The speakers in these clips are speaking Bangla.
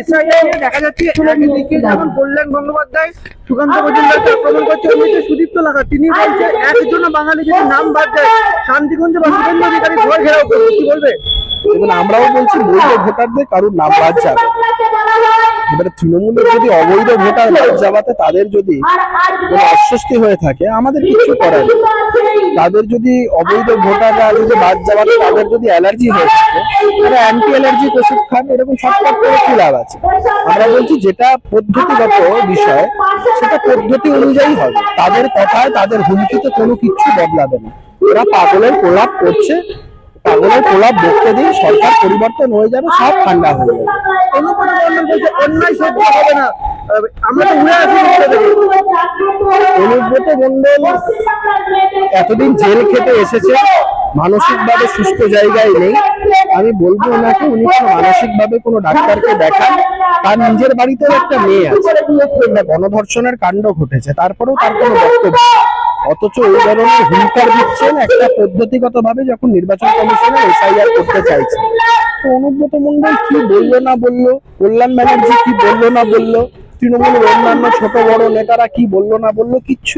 এসআইআর নিয়ে দেখা যাচ্ছে। একদিকে যেমন কল্যাণ গঙ্গোপাধ্যায় সুকান্ত মজুমদারকে আক্রমণ করছে অন্যদিকে সুদীপ্ত লাখা তিনি বলছে বাঙালি যদি নাম বাদ দেয়। শান্তিগঞ্জ বা শুভেন্দু অধিকারী ঘর ঘেরাও করবে। কি বলবে? এবং আমরাও বলছি বৈধ ভোটারদের কারোর নাম বাদ যাবে। এবারে তৃণমূলের যদি অবৈধ ভোটার বাদ যাওয়াতে তাদের যদি কোনো অস্বস্তি হয়ে থাকে আমাদের কিছু করার নেই। তাদের যদি অবৈধ ভোটাররা যদি বাদ যাওয়াতে তাদের যদি অ্যালার্জি হয়ে থাকে, তারা অ্যান্টি অ্যালার্জি ওষুধ খান, এরকম শর্টকাট করে কি লাভ আছে? আমরা বলছি যেটা পদ্ধতিগত বিষয়, সেটা পদ্ধতি অনুযায়ী হবে। তাদের কথায়, তাদের হুমকিতে কোনো কিছু বদলাবে না। ওরা পাগলের প্রলাপ করছে, পাগলের প্রলাপ দেখতে দিন, সরকার পরিবর্তন হয়ে যাবে, সব ঠান্ডা হয়ে যাবে। অন্যায় সহ্য হবে না। এতদিন জেল খেতে এসেছে, মানসিকভাবে সুস্থ জায়গায় নেই। আমি বলব ওনাকে, উনি কোনো মানসিকভাবে কোনো ডাক্তারকে দেখান। তার নিজের বাড়িতেও একটা মেয়ে আছে। গণধর্ষণের কাণ্ড ঘটেছে, তারপরেও তার কোনো বক্তব্য। অথচ এই ধরনের হুঙ্কার দিচ্ছেন একটা পদ্ধতিগত ভাবে যখন নির্বাচন কমিশনের এসআইআর করতে চাইছে। অনুব্রত মন্ডল কি বলল না বলল? কল্যাণ ব্যানার্জি কি বলল না বলল? তৃণমূলের অন্যান্য ছোট বড় নেতারা কি বলল না বলল? কিচ্ছু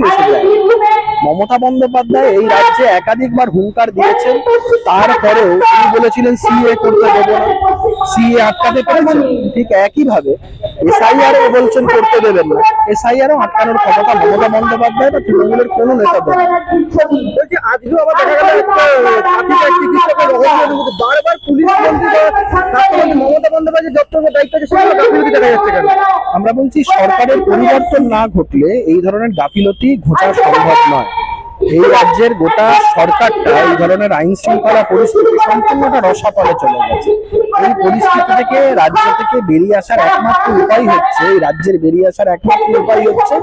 মমতা বন্দ্যোপাধ্যায় এই রাজ্যে একাধিকবার হুঙ্কার দিয়েছেন। তারপরেও তিনি বলেছিলেন, সিএ করতে দেবো না। সিএ আটকাতে পেরেছেন ঠিক একইভাবে এসআইআর বলছেন, করতে দেবেন না। এসআইআর আটকানোর ক্ষমতা মমতা বন্দ্যোপাধ্যায় বা তৃণমূলের কোনো নেতা দেবে না। বলছি, আজকেও আবার দেখা গেল আমরা বলছি সরকারের পরিবর্তন না ঘটলে এই ধরনের গাফিলতি ঘোচা সম্ভব নয়। এই রাজ্যের গোটা সরকারটা এই ধরনের আইন শৃঙ্খলা পরিস্থিতি সম্পূর্ণটা রসাতলে চলে গেছে। এই পরিস্থিতি থেকে রাজ্য থেকে বেরিয়ে আসার একমাত্র উপায় হচ্ছে, এই রাজ্যের বেরিয়ে আসার একমাত্র উপায় হচ্ছে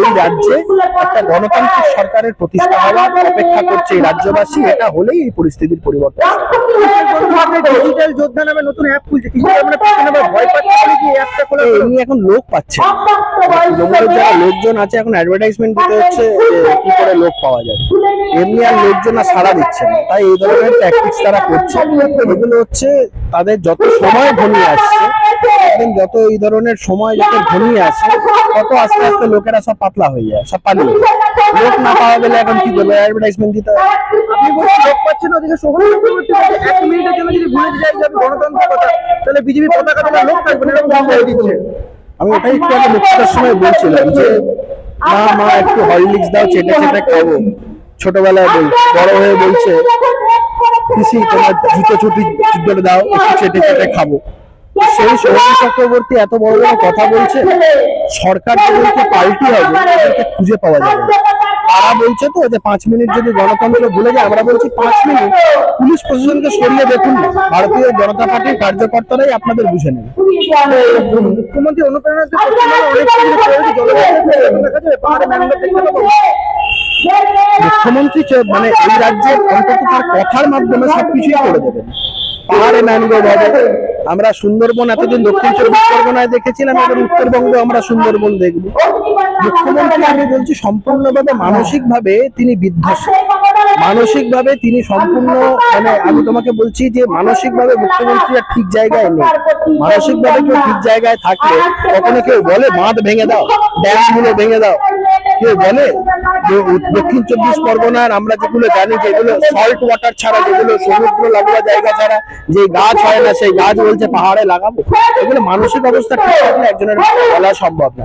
এই রাজ্যে একটা গণতান্ত্রিক সরকারের প্রতিষ্ঠা হওয়ার অপেক্ষা করছে এই রাজ্যবাসী। এটা হলেই এই পরিস্থিতির পরিবর্তন। ডিজিটাল যোদ্ধা নামে নতুন অ্যাপ খুলছে কিছু আমরা পেছনে ভয় পাচ্ছি কি অ্যাপটা খোলা এমনি এখন লোক পাচ্ছে। তৃণমূলের যারা লোকজন আছে এখন অ্যাডভার্টাইজমেন্ট দিতে হচ্ছে কি করে লোক পাওয়া যাবে এমনি আর লোকজন আর সাড়া দিচ্ছে না। তাই এই ধরনের ট্যাকটিক্স তারা করছে। এগুলো হচ্ছে তাদের যত সময় ঘনিয়ে আসছে দেখবেন যত এই ধরনের সময় যত ঘনিয়ে আসছে তত আস্তে আস্তে লোকেরা সব পাতলা হয়ে যায় সব পালিয়ে লোক না পাওয়া গেলে এখন কি করবে? অ্যাডভার্টাইজমেন্ট দিতে হবে চক্রবর্তী আমি ওটাই সময় বলছিলাম যে মা মা, একটু হরলিক্স দাও, চেটে চেটে খাব। ছোটবেলায় বল, বড় হয়ে বলছে, পিসি, তোমার জুতো ছুটি দাও চেটে চেটে খাব। সেই সৌরভ চক্রবর্তী এত বড় বড় কথা বলছে, সরকার পাল্টি হবে খুঁজে পাওয়া যাবে। তারা বলছে তো যে পাঁচ মিনিট যদি গণতন্ত্র ভুলে যায়, আমরা বলছি পাঁচ মিনিট। পুলিশ প্রশাসনকে সরিয়ে দেখুন। ভারতীয় জনতা পার্টির কার্যকর্তারাই আপনাদের বুঝে নেবে। মুখ্যমন্ত্রী অনুপ্রেরণা মুখ্যমন্ত্রী মানে এই রাজ্যের অন্তত তার কথার মাধ্যমে সবকিছুই করে দেবেন। পাহাড়ে ম্যানগ্রোভ হবে। আমরা সুন্দরবন এতদিন দক্ষিণ চব্বিশ পরগনায় দেখেছিলাম এবার উত্তরবঙ্গে আমরা সুন্দরবন দেখব। মুখ্যমন্ত্রী, আমি বলছি, সম্পূর্ণভাবে মানসিকভাবে তিনি বিধ্বস্ত। মানসিকভাবে তিনি সম্পূর্ণ মানে আমি তোমাকে বলছি যে মানসিকভাবে মুখ্যমন্ত্রী আর ঠিক জায়গায় নেই। মানসিকভাবে কেউ ঠিক জায়গায় থাকলে কখনো কেউ বলে, বাঁধ ভেঙে দাও ড্যাম ভেঙে দাও। কেউ বলে যে দক্ষিণ চব্বিশ পরগনার আমরা যেগুলো জানি যেগুলো সল্ট ওয়াটার ছাড়া, যেগুলো সমুদ্র লাগোয়া জায়গা ছাড়া যে গাছ হয় না, সেই গাছ বলছে পাহাড়ে লাগাবো এগুলো মানসিক অবস্থা ঠিক থাকলে একজনের বলা সম্ভব না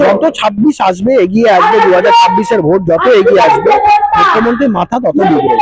যত ছাব্বিশ আসবে, এগিয়ে আসবে দু হাজার ছাব্বিশের ভোট যত এগিয়ে আসবে, মুখ্যমন্ত্রীর মাথা তত বিগড়ে।